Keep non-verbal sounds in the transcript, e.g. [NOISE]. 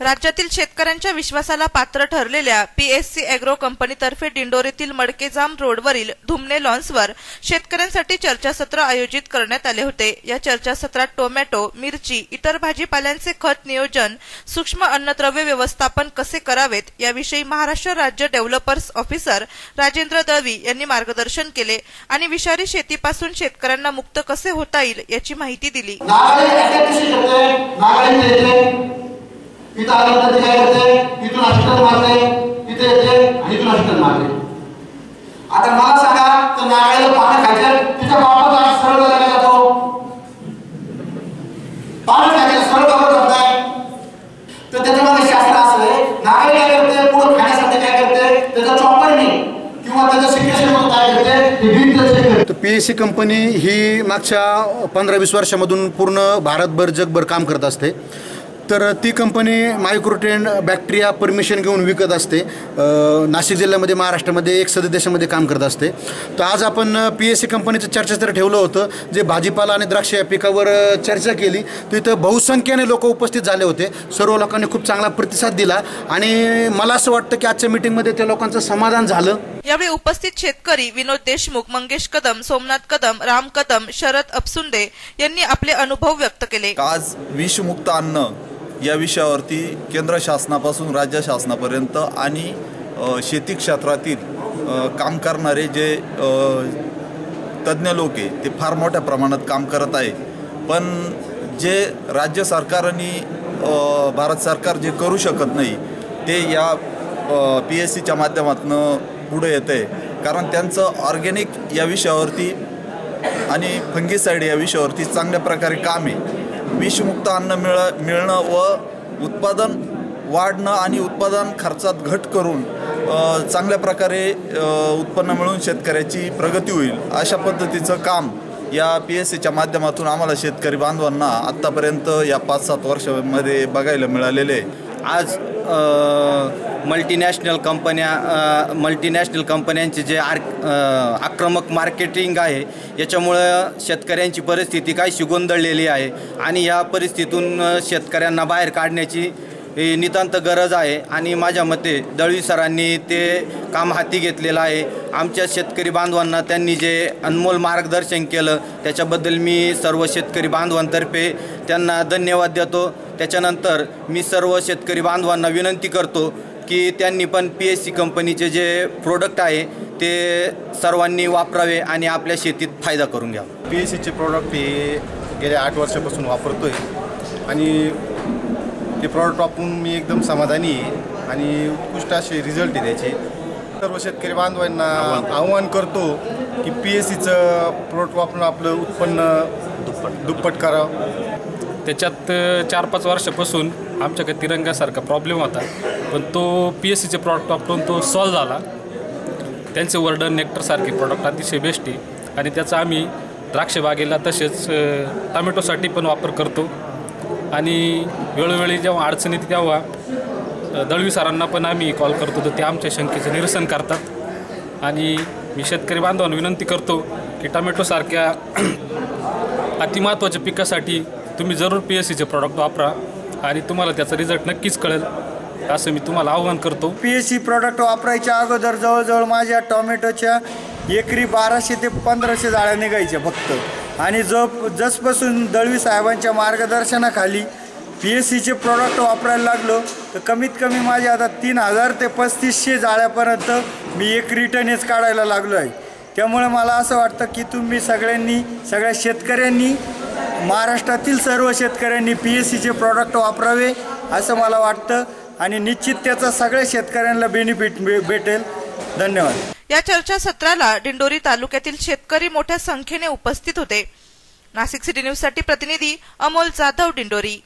राज्यातील शेतकऱ्यांच्या विश्वासाला पात्र ठरलेल्या पीएससी अॅग्रो कंपनीतर्फे दिंडोरीतील मडकेजाम रोडवरील धुमने लॉन्सवर शेतकऱ्यांसाठी चर्चासत्र आयोजित करण्यात आले होते. या चर्चासत्रात टोमॅटो मिरची इतर भाजीपाल्यांचे खत नियोजन सूक्ष्म अन्नद्रव्य व्यवस्थापन कसे करावेत याविषयी महाराष्ट्र राज्य डेव्हलपर्स ऑफिसर राजेंद्र दळवी यांनी मार्गदर्शन केले आणि विषारी शेतीपासून शेतकऱ्यांना मुक्त कसे होता येईल याची माहिती दिली. इथं आल्यानंतर ते काय करते इथून अष्टन मारते इथे येते आणि इथून अष्टन मारते आता मला सांगा तर नागाळीला पानं खायचे तिच्या बापाचा आज सरळ झाला जातो पानं खायचे सरळ बरोबर करताय तर त्याच्यामध्ये शास्त्र असं आहे नागाळी काय करते पुढं खाण्यासाठी काय करते त्याचा चॉपरने किंवा त्याचं सिक्रेशन म्हणून काय करते ते बीट तर पी एस सी कंपनी ही मागच्या पंधरा वीस वर्षामधून पूर्ण भारतभर जगभर काम करत असते. तर ती कंपनी मायक्रोट्रेन बॅक्टेरिया परमिशन घेऊन विकत असते. नाशिक जिल्ह्यामध्ये महाराष्ट्रामध्ये एक सदस्य देशामध्ये काम करत असते. तर आज आपण पी एस सी कंपनीचं चर्चासत्र ठेवलं होतं जे भाजीपाला आणि द्राक्ष या पिकावर चर्चा केली. तर इथं बहुसंख्येने लोक उपस्थित झाले होते. सर्व लोकांनी खूप चांगला प्रतिसाद दिला. आणि मला असं वाटतं की आजच्या मिटिंगमध्ये त्या लोकांचं समाधान झालं. यावेळी उपस्थित शेतकरी विनोद देशमुख मंगेश कदम सोमनाथ कदम राम कदम शरद अपसुंदे यांनी आपले अनुभव व्यक्त केले. आज विषमुक्त अन्न या विषयावरती केंद्र शासनापासून राज्य शासनापर्यंत आणि शेती क्षेत्रातील काम करणारे जे तज्ज्ञ लोक आहे ते फार मोठ्या प्रमाणात काम करत आहे पण जे राज्य सरकार आणि भारत सरकार जे करू शकत नाही ते या पी एस सीच्या माध्यमातून पुढे येतं आहे कारण त्यांचं ऑर्गॅनिक या विषयावरती आणि फंगीसाईड या विषयावरती चांगल्या प्रकारे काम आहे. विषमुक्त अन्न मिळ मिळणं व उत्पादन वाढणं आणि उत्पादन खर्चात घट करून चांगल्या प्रकारे उत्पन्न मिळून शेतकऱ्याची प्रगती होईल. अशा पद्धतीचं काम या पी एस सीच्या माध्यमातून आम्हाला शेतकरी बांधवांना आत्तापर्यंत या पाच सात वर्षामध्ये बघायला मिळालेले आहे. आज मल्टीनॅशनल कंपन्या मल्टीनॅशनल कंपन्यांचे जे आर आक्रमक मार्केटिंग आहे याच्यामुळं शेतकऱ्यांची परिस्थिती काहीशी गोंधळलेली आहे. आणि या परिस्थितीतून शेतकऱ्यांना बाहेर काढण्याची ही नितांत गरज आहे. आणि माझ्या मते दळवी सरांनी ते काम हाती घेतलेलं आहे. आमच्या शेतकरी बांधवांना त्यांनी जे अनमोल मार्गदर्शन केलं त्याच्याबद्दल मी सर्व शेतकरी बांधवांतर्फे त्यांना धन्यवाद देतो. त्याच्यानंतर मी सर्व शेतकरी बांधवांना विनंती करतो की त्यांनी पण पी एस सी कंपनीचे जे प्रोडक्ट आहे ते सर्वांनी वापरावे आणि आपल्या शेतीत फायदा करून घ्यावा. पी एस सीचे प्रॉडक्ट हे गेल्या आठ वर्षापासून वापरतो आहे आणि ते प्रॉडक्ट वापरून मी एकदम समाधानी आहे आणि उत्कृष्ट असे रिझल्ट आहे त्याचे. सर्व शेतकरी बांधवांना आव्हान करतो. की पी एस सीचं प्रोडक्ट वापरून आपलं उत्पन्न दुप्पट दुप्पट करावं. त्याच्यात चार पाच वर्षापासून आमच्याकडे तिरंगासारखा प्रॉब्लेम होता. पण तो पी एस सीचे प्रॉडक्ट वापरून तो सॉल्व झाला. त्यांचे वर्डन नेक्टरसारखे प्रॉडक्ट अतिशय बेस्ट आहे. आणि त्याचा आम्ही द्राक्षबागेला तसेच टमॅटोसाठी टोमॅटोसाठी पण वापर करतो. आणि वेळोवेळी जेव्हा अडचण येते तेव्हा दळवी सरांना पण आम्ही कॉल करतो. तर ते आमच्या शंकेचं निरसन करतात. आणि मी शेतकरी बांधवांना विनंती करतो की टोमॅटोसारख्या [CLEARS THROAT] अतिमहत्त्वाच्या पिकासाठी तुम्ही जरूर पी एस सीचे प्रॉडक्ट वापरा आणि तुम्हाला त्याचा रिझल्ट नक्कीच कळेल असं मी तुम्हाला आवाहन करतो. पी एस सी प्रॉडक्ट वापरायच्या अगोदर जवळजवळ माझ्या टॉमॅटोच्या एकरी बाराशे ते पंधराशे जाळ्या निघायच्या फक्त. आणि जो जसपासून दळवी साहेबांच्या मार्गदर्शनाखाली पी एस सीचे प्रॉडक्ट वापरायला लागलो तर कमीत कमी माझे आता तीन हजार ते पस्तीसशे जाळ्यापर्यंत मी एक रिटर्नच काढायला लागलो आहे त्यामुळे मला असं वाटतं की तुम्ही सगळ्यांनी सगळ्या शेतकऱ्यांनी महाराष्ट्रातील सर्व शेतकऱ्यांनी पी एस सीचे प्रॉडक्ट वापरावे असं मला वाटतं. आणि निश्चित त्याचा सगळ्या शेतकऱ्यांना बेनिफिट भेटेल. धन्यवाद. या चर्चासत्राला दिंडोरी तालुक्यातील शेतकरी मोठ्या संख्येने उपस्थित होते. नाशिक सिटी न्यूजसाठी प्रतिनिधी अमोल जाधव दिंडोरी